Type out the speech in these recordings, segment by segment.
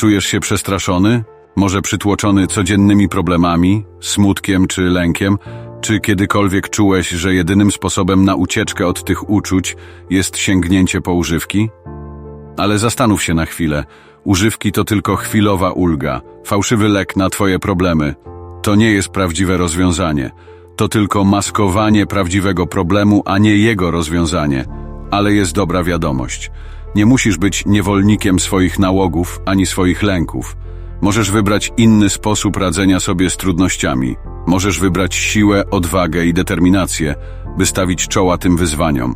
Czujesz się przestraszony? Może przytłoczony codziennymi problemami, smutkiem czy lękiem? Czy kiedykolwiek czułeś, że jedynym sposobem na ucieczkę od tych uczuć jest sięgnięcie po używki? Ale zastanów się na chwilę. Używki to tylko chwilowa ulga, fałszywy lek na twoje problemy. To nie jest prawdziwe rozwiązanie. To tylko maskowanie prawdziwego problemu, a nie jego rozwiązanie. Ale jest dobra wiadomość. Nie musisz być niewolnikiem swoich nałogów ani swoich lęków. Możesz wybrać inny sposób radzenia sobie z trudnościami. Możesz wybrać siłę, odwagę i determinację, by stawić czoła tym wyzwaniom.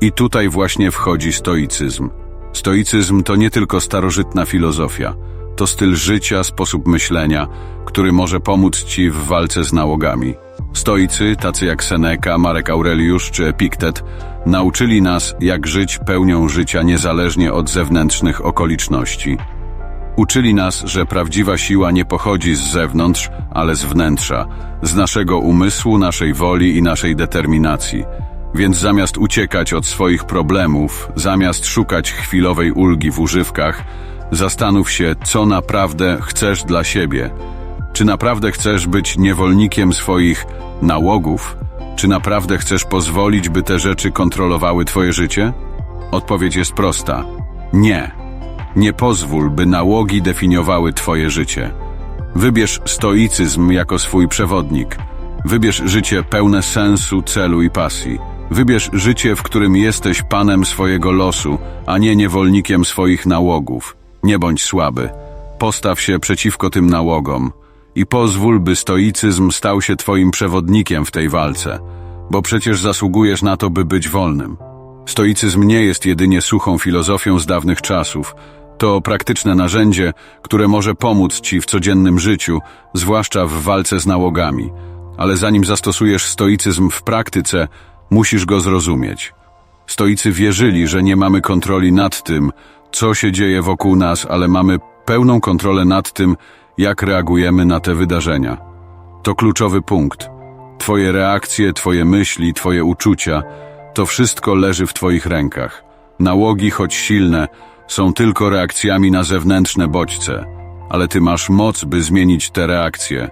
I tutaj właśnie wchodzi stoicyzm. Stoicyzm to nie tylko starożytna filozofia, to styl życia, sposób myślenia, który może pomóc ci w walce z nałogami. Stoicy, tacy jak Seneca, Marek Aureliusz czy Epiktet, nauczyli nas, jak żyć pełnią życia niezależnie od zewnętrznych okoliczności. Uczyli nas, że prawdziwa siła nie pochodzi z zewnątrz, ale z wnętrza, z naszego umysłu, naszej woli i naszej determinacji. Więc zamiast uciekać od swoich problemów, zamiast szukać chwilowej ulgi w używkach, zastanów się, co naprawdę chcesz dla siebie. Czy naprawdę chcesz być niewolnikiem swoich nałogów? Czy naprawdę chcesz pozwolić, by te rzeczy kontrolowały twoje życie? Odpowiedź jest prosta: nie. Nie pozwól, by nałogi definiowały Twoje życie. Wybierz stoicyzm jako swój przewodnik. Wybierz życie pełne sensu, celu i pasji. Wybierz życie, w którym jesteś panem swojego losu, a nie niewolnikiem swoich nałogów. Nie bądź słaby. Postaw się przeciwko tym nałogom i pozwól, by stoicyzm stał się Twoim przewodnikiem w tej walce, bo przecież zasługujesz na to, by być wolnym. Stoicyzm nie jest jedynie suchą filozofią z dawnych czasów. To praktyczne narzędzie, które może pomóc Ci w codziennym życiu, zwłaszcza w walce z nałogami. Ale zanim zastosujesz stoicyzm w praktyce, musisz go zrozumieć. Stoicy wierzyli, że nie mamy kontroli nad tym, co się dzieje wokół nas, ale mamy pełną kontrolę nad tym, jak reagujemy na te wydarzenia. To kluczowy punkt. Twoje reakcje, Twoje myśli, Twoje uczucia to wszystko leży w Twoich rękach. Nałogi, choć silne, są tylko reakcjami na zewnętrzne bodźce, ale Ty masz moc, by zmienić te reakcje.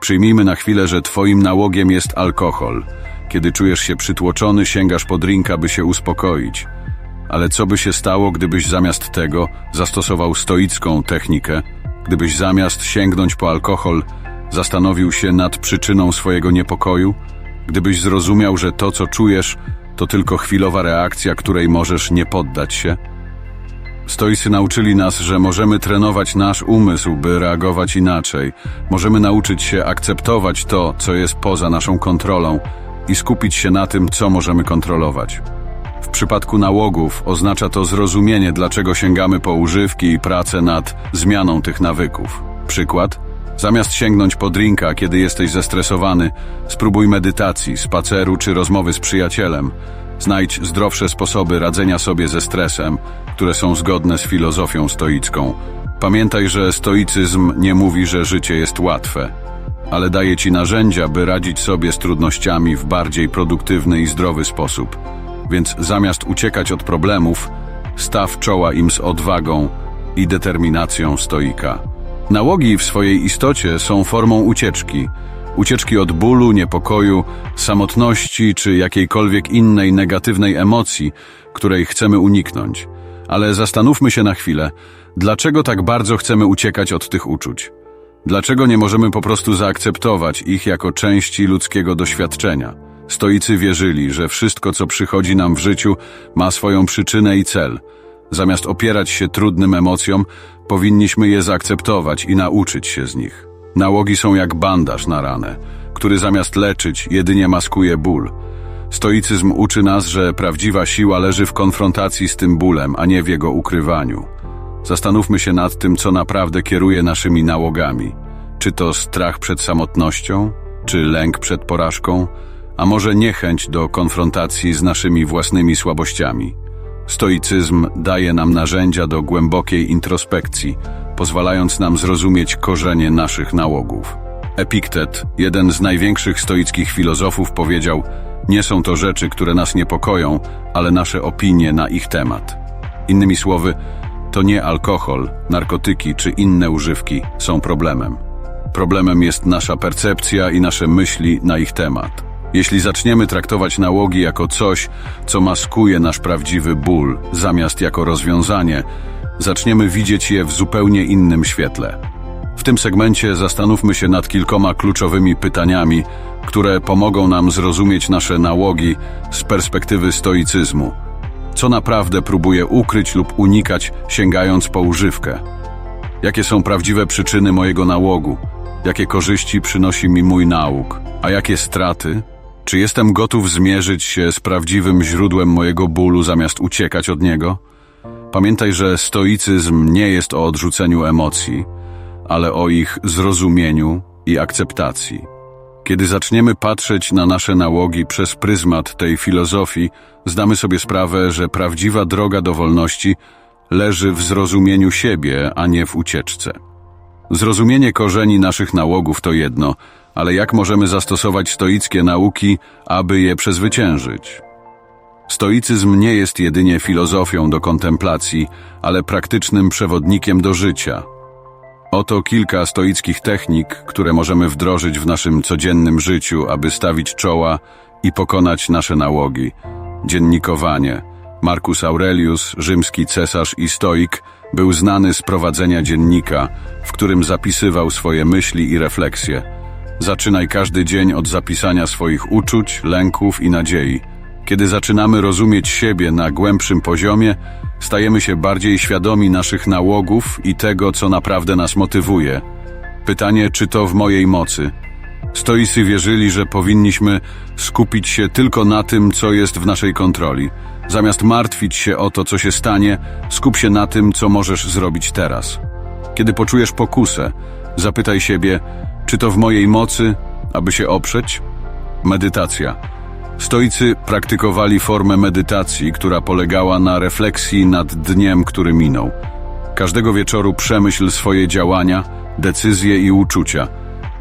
Przyjmijmy na chwilę, że Twoim nałogiem jest alkohol. Kiedy czujesz się przytłoczony, sięgasz po drinka, by się uspokoić. Ale co by się stało, gdybyś zamiast tego zastosował stoicką technikę? Gdybyś zamiast sięgnąć po alkohol, zastanowił się nad przyczyną swojego niepokoju? Gdybyś zrozumiał, że to, co czujesz, to tylko chwilowa reakcja, której możesz nie poddać się? Stoicy nauczyli nas, że możemy trenować nasz umysł, by reagować inaczej. Możemy nauczyć się akceptować to, co jest poza naszą kontrolą i skupić się na tym, co możemy kontrolować. W przypadku nałogów oznacza to zrozumienie, dlaczego sięgamy po używki i pracę nad zmianą tych nawyków. Przykład? Zamiast sięgnąć po drinka, kiedy jesteś zestresowany, spróbuj medytacji, spaceru czy rozmowy z przyjacielem. Znajdź zdrowsze sposoby radzenia sobie ze stresem, które są zgodne z filozofią stoicką. Pamiętaj, że stoicyzm nie mówi, że życie jest łatwe, ale daje ci narzędzia, by radzić sobie z trudnościami w bardziej produktywny i zdrowy sposób. Więc zamiast uciekać od problemów, staw czoła im z odwagą i determinacją stoika. Nałogi w swojej istocie są formą ucieczki. Ucieczki od bólu, niepokoju, samotności czy jakiejkolwiek innej negatywnej emocji, której chcemy uniknąć. Ale zastanówmy się na chwilę, dlaczego tak bardzo chcemy uciekać od tych uczuć? Dlaczego nie możemy po prostu zaakceptować ich jako części ludzkiego doświadczenia? Stoicy wierzyli, że wszystko, co przychodzi nam w życiu, ma swoją przyczynę i cel. Zamiast opierać się trudnym emocjom, powinniśmy je zaakceptować i nauczyć się z nich. Nałogi są jak bandaż na ranę, który zamiast leczyć, jedynie maskuje ból. Stoicyzm uczy nas, że prawdziwa siła leży w konfrontacji z tym bólem, a nie w jego ukrywaniu. Zastanówmy się nad tym, co naprawdę kieruje naszymi nałogami. Czy to strach przed samotnością, czy lęk przed porażką, a może niechęć do konfrontacji z naszymi własnymi słabościami. Stoicyzm daje nam narzędzia do głębokiej introspekcji, pozwalając nam zrozumieć korzenie naszych nałogów. Epiktet, jeden z największych stoickich filozofów, powiedział: Nie są to rzeczy, które nas niepokoją, ale nasze opinie na ich temat. Innymi słowy, to nie alkohol, narkotyki czy inne używki są problemem. Problemem jest nasza percepcja i nasze myśli na ich temat. Jeśli zaczniemy traktować nałogi jako coś, co maskuje nasz prawdziwy ból, zamiast jako rozwiązanie, zaczniemy widzieć je w zupełnie innym świetle. W tym segmencie zastanówmy się nad kilkoma kluczowymi pytaniami, które pomogą nam zrozumieć nasze nałogi z perspektywy stoicyzmu. Co naprawdę próbuję ukryć lub unikać, sięgając po używkę? Jakie są prawdziwe przyczyny mojego nałogu? Jakie korzyści przynosi mi mój nauk? A jakie straty? Czy jestem gotów zmierzyć się z prawdziwym źródłem mojego bólu zamiast uciekać od niego? Pamiętaj, że stoicyzm nie jest o odrzuceniu emocji, ale o ich zrozumieniu i akceptacji. Kiedy zaczniemy patrzeć na nasze nałogi przez pryzmat tej filozofii, zdamy sobie sprawę, że prawdziwa droga do wolności leży w zrozumieniu siebie, a nie w ucieczce. Zrozumienie korzeni naszych nałogów to jedno, ale jak możemy zastosować stoickie nauki, aby je przezwyciężyć? Stoicyzm nie jest jedynie filozofią do kontemplacji, ale praktycznym przewodnikiem do życia. Oto kilka stoickich technik, które możemy wdrożyć w naszym codziennym życiu, aby stawić czoła i pokonać nasze nałogi. Dziennikowanie. Marcus Aurelius, rzymski cesarz i stoik, był znany z prowadzenia dziennika, w którym zapisywał swoje myśli i refleksje. Zaczynaj każdy dzień od zapisania swoich uczuć, lęków i nadziei. Kiedy zaczynamy rozumieć siebie na głębszym poziomie, stajemy się bardziej świadomi naszych nałogów i tego, co naprawdę nas motywuje. Pytanie, czy to w mojej mocy? Stoicy wierzyli, że powinniśmy skupić się tylko na tym, co jest w naszej kontroli. Zamiast martwić się o to, co się stanie, skup się na tym, co możesz zrobić teraz. Kiedy poczujesz pokusę, zapytaj siebie, czy to w mojej mocy, aby się oprzeć? Medytacja. Stoicy praktykowali formę medytacji, która polegała na refleksji nad dniem, który minął. Każdego wieczoru przemyśl swoje działania, decyzje i uczucia.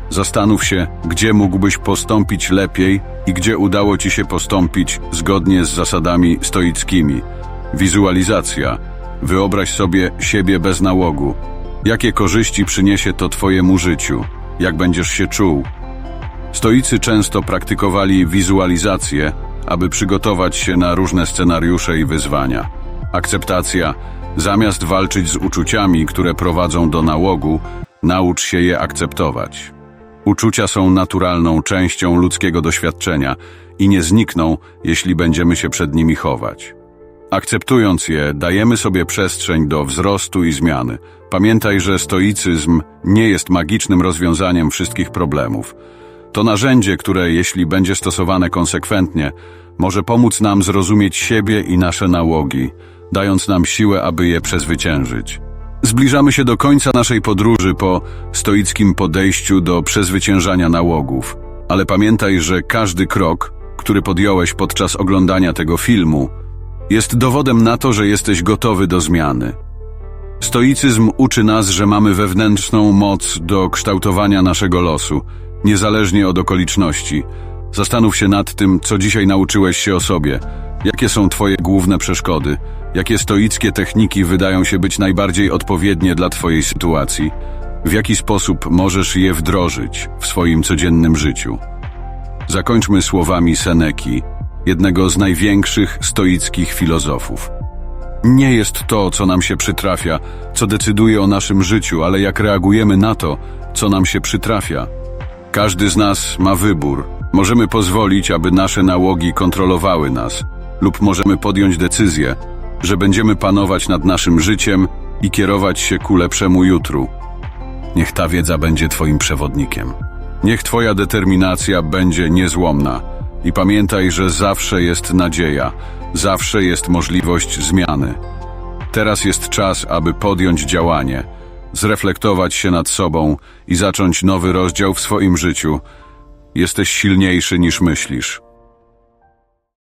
Zastanów się, gdzie mógłbyś postąpić lepiej i gdzie udało ci się postąpić zgodnie z zasadami stoickimi. Wizualizacja. Wyobraź sobie siebie bez nałogu. Jakie korzyści przyniesie to twojemu życiu? Jak będziesz się czuł? Stoicy często praktykowali wizualizację, aby przygotować się na różne scenariusze i wyzwania. Akceptacja. Zamiast walczyć z uczuciami, które prowadzą do nałogu, naucz się je akceptować. Uczucia są naturalną częścią ludzkiego doświadczenia i nie znikną, jeśli będziemy się przed nimi chować. Akceptując je, dajemy sobie przestrzeń do wzrostu i zmiany. Pamiętaj, że stoicyzm nie jest magicznym rozwiązaniem wszystkich problemów. To narzędzie, które, jeśli będzie stosowane konsekwentnie, może pomóc nam zrozumieć siebie i nasze nałogi, dając nam siłę, aby je przezwyciężyć. Zbliżamy się do końca naszej podróży po stoickim podejściu do przezwyciężania nałogów. Ale pamiętaj, że każdy krok, który podjąłeś podczas oglądania tego filmu, jest dowodem na to, że jesteś gotowy do zmiany. Stoicyzm uczy nas, że mamy wewnętrzną moc do kształtowania naszego losu, niezależnie od okoliczności. Zastanów się nad tym, co dzisiaj nauczyłeś się o sobie. Jakie są Twoje główne przeszkody? Jakie stoickie techniki wydają się być najbardziej odpowiednie dla Twojej sytuacji? W jaki sposób możesz je wdrożyć w swoim codziennym życiu? Zakończmy słowami Seneki, jednego z największych stoickich filozofów. Nie jest to, co nam się przytrafia, co decyduje o naszym życiu, ale jak reagujemy na to, co nam się przytrafia. Każdy z nas ma wybór. Możemy pozwolić, aby nasze nałogi kontrolowały nas, lub możemy podjąć decyzję, że będziemy panować nad naszym życiem i kierować się ku lepszemu jutru. Niech ta wiedza będzie Twoim przewodnikiem. Niech Twoja determinacja będzie niezłomna i pamiętaj, że zawsze jest nadzieja, zawsze jest możliwość zmiany. Teraz jest czas, aby podjąć działanie, zreflektować się nad sobą i zacząć nowy rozdział w swoim życiu. Jesteś silniejszy niż myślisz.